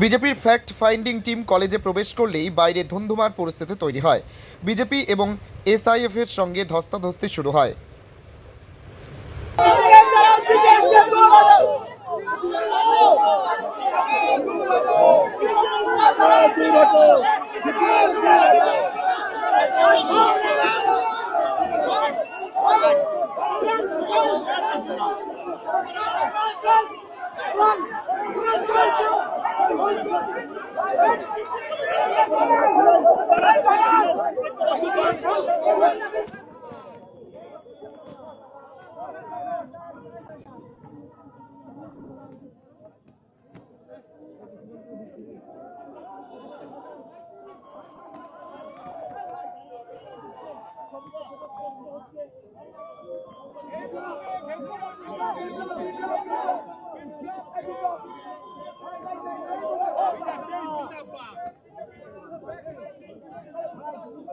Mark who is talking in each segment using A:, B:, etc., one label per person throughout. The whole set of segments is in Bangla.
A: বিজেপির ফ্যাক্ট ফাইন্ডিং টিম কলেজে প্রবেশ করলেই বাইরে ধুন্ধুমার পরিস্থিতি তৈরি হয়। বিজেপি এবং এসআইএফের সঙ্গে ধস্তাধস্তি শুরু হয়।
B: दूर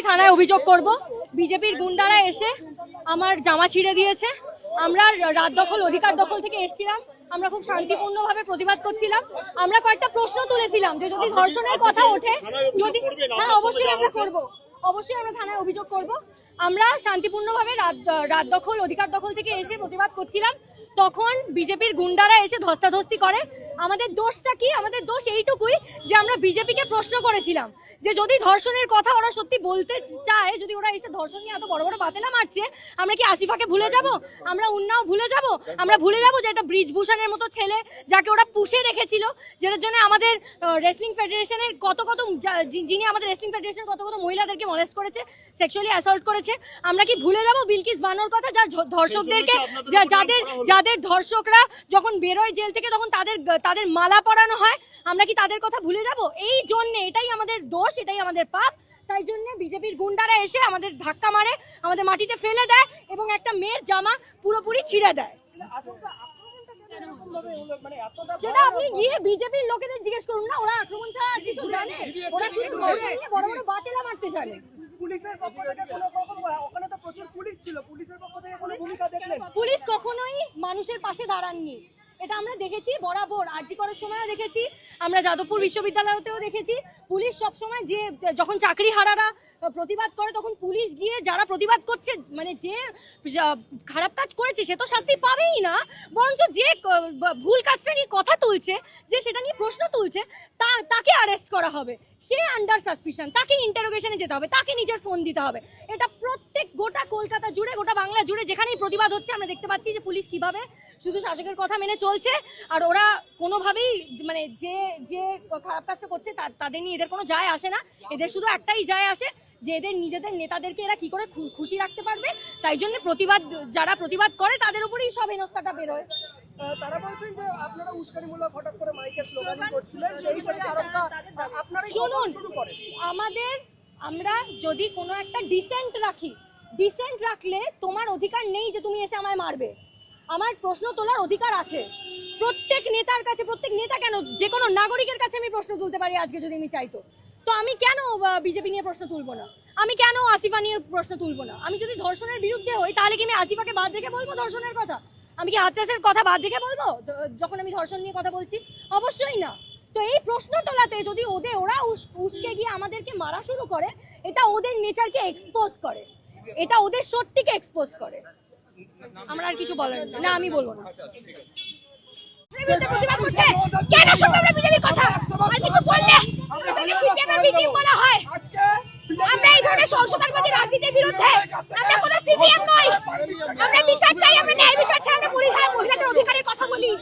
C: অবশ্যই থানায় অভিযোগ করব। বিজেপির গুন্ডারা এসে আমার জামা ছিঁড়ে দিয়েছে। আমরা রাত দখল, অধিকার দখল থেকে এসেছিলাম। আমরা খুব শান্তিপূর্ণভাবে প্রতিবাদ করছিলাম। আমরা কয়েকটা প্রশ্ন তুলেছিলাম যে যদি ধর্ষণের কথা ওঠে, যদি হ্যাঁ অবশ্যই আমরা করব। অবশ্যই আমরা থানায় অভিযোগ করব। আমরা শান্তিপূর্ণভাবে রাত রাত দখল, অধিকার দখল থেকে এসে প্রতিবাদ করছিলাম। তখন বিজেপির গুন্ডারা এসে ধস্তাধস্তি করে। আমাদের দোষটা কি? আমাদের দোষ এইটুকুই যে আমরা বিজেপিকে প্রশ্ন করেছিলাম যে যদি ধর্ষণের কথা ওরা সত্যি বলতে চায় যদি ওরা এসে ধর্ষণ নিয়ে এত বড় বড় বাতেলা মারছে আমরা কি আসিফাকে ভুলে যাব? আমরা উন্নাও ভুলে যাব? আমরা ভুলে যাব যে একটা ব্রিজভূষণের মতো ছেলে যাকে ওরা পুষে রেখেছিল যেটার জন্য আমাদের রেসলিং ফেডারেশনের কত কত যিনি আমাদের রেসলিং ফেডারেশন কত কত মহিলাদেরকে মলেস্ট করেছে সেক্সুয়ালি অ্যাসল্ট করেছে আমরা কি ভুলে যাব বিলকিস বানোর কথা? যার ধর্ষকদেরকে যা- যাদের যাদের ধর্ষকরা যখন বেরোয় জেল থেকে, তখন তাদের তাদের মালা পরানো হয়। আমরা কি তাদের কথা ভুলে যাব? এই জন্য এটাই আমাদের দোষ, এটাই আমাদের পাপ। তাই জন্য বিজেপির গুন্ডারা এসে আমাদের ধাক্কা মারে, আমাদের মাটিতে ফেলে দেয় এবং একটা মেয়ের জামা পুরোপুরি ছিঁড়ে দেয়। সেটা আপনি গিয়ে বিজেপির লোকেদের জিজ্ঞেস করুন না, ওরা আক্রমণ ছাড়া কিছু জানে? ওরা শুধু বড় বড় বাতেলা মারতে জানে।
D: পুলিশের পক্ষ থেকে কোনো রকম ওখানে তো প্রচুর পুলিশ ছিল। পুলিশের পক্ষ থেকে কোনো ভূমিকা দেখলেন?
C: পুলিশ কখনোই মানুষের পাশে দাঁড়াননি। এটা আমরা দেখেছি বরাবর আরজি করার সময়ও দেখেছি আমরা যাদবপুর বিশ্ববিদ্যালয়তেও দেখেছি। পুলিশ সবসময় যে যখন চাকরি হারারা প্রতিবাদ করে তখন পুলিশ গিয়ে যারা প্রতিবাদ করছে মানে যে খারাপ কাজ করেছে সে তো শাস্তি পাবেই না। বরঞ্চ যে ভুল কাজটা নিয়ে কথা তুলছে যে সেটা নিয়ে প্রশ্ন তুলছে তা তাকে অ্যারেস্ট করা হবে। সে আন্ডার সাসপিশন তাকে ইন্টারোগেশনে যেতে হবে, তাকে নিজের ফোন দিতে হবে। এটা প্রত্যেক গোটা কলকাতা জুড়ে, গোটা বাংলা জুড়ে যেখানেই প্রতিবাদ হচ্ছে, আমরা দেখতে পাচ্ছি যে পুলিশ কীভাবে শুধু শাসকের কথা মেনে চলছে। আর ওরা কোনোভাবেই মানে যে যে খারাপ কাজটা করছে তাদের নিয়ে এদের কোনো যায় আসে না। এদের শুধু একটাই যায় আসে যে এদের নিজেদের নেতাদেরকে এরা কি করে খুশি রাখতে পারবে। তাই জন্য প্রতিবাদ, যারা প্রতিবাদ করে, তাদের উপরেই সব হেনস্থাটা বেরোয়
D: তারা বলছেন যে আপনারা উস্কানিমূলক হঠাৎ করে মাইকে স্লোগান করছিলেন সেই থেকে আরবটা আপনারাই শুরু করেন।
C: আমাদের আমরা যদি কোনো একটা ডিসেন্ট রাখি ডিসেন্ট রাখলে তোমার অধিকার নেই যে তুমি এসে আমায় মারবে। আমার প্রশ্ন তোলার অধিকার আছে। প্রত্যেক নেতার কাছে প্রত্যেক নেতা কেন যে কোনো নাগরিকের কাছে আমি প্রশ্ন তুলতে পারি আজকে যদি আমি চাইতো তো। আমি কেন বিজেপি নিয়ে প্রশ্ন তুলবো না? আমি কেন আসিফা নিয়ে প্রশ্ন তুলবো না? আমি যদি ধর্ষণের বিরুদ্ধে হই তাহলে কি আমি আসিফাকে বাদ রেখে বলব ধর্ষণের কথা? আমি কি হাতরাসের কথা বাদ রেখে বলব? যখন আমি ধর্ষণ নিয়ে কথা বলছি? অবশ্যই না। তো এই প্রশ্ন তোলাতে যদি ওদের ওরা উস- উস্কে গিয়ে আমাদেরকে মারা শুরু করে, এটা ওদের নেচারকে এক্সপোজ করে। এটা ওদের সত্যিকে এক্সপোজ করে। আমরা আর কিছু বলার। না, আমি বলব না। কেন আমরা বিজেপির কথা? আর কিছু বললে? বলা হয়। আমরা এই ধরনের সংশোধনবাদী রাজনীতির বিরুদ্ধে আমরা কোনো সিপিএম নই। আমরা বিচার চাই, আমরা ন্যায় বিচার চাই, আমরা মহিলা মহিলাদের অধিকারের কথা বলি।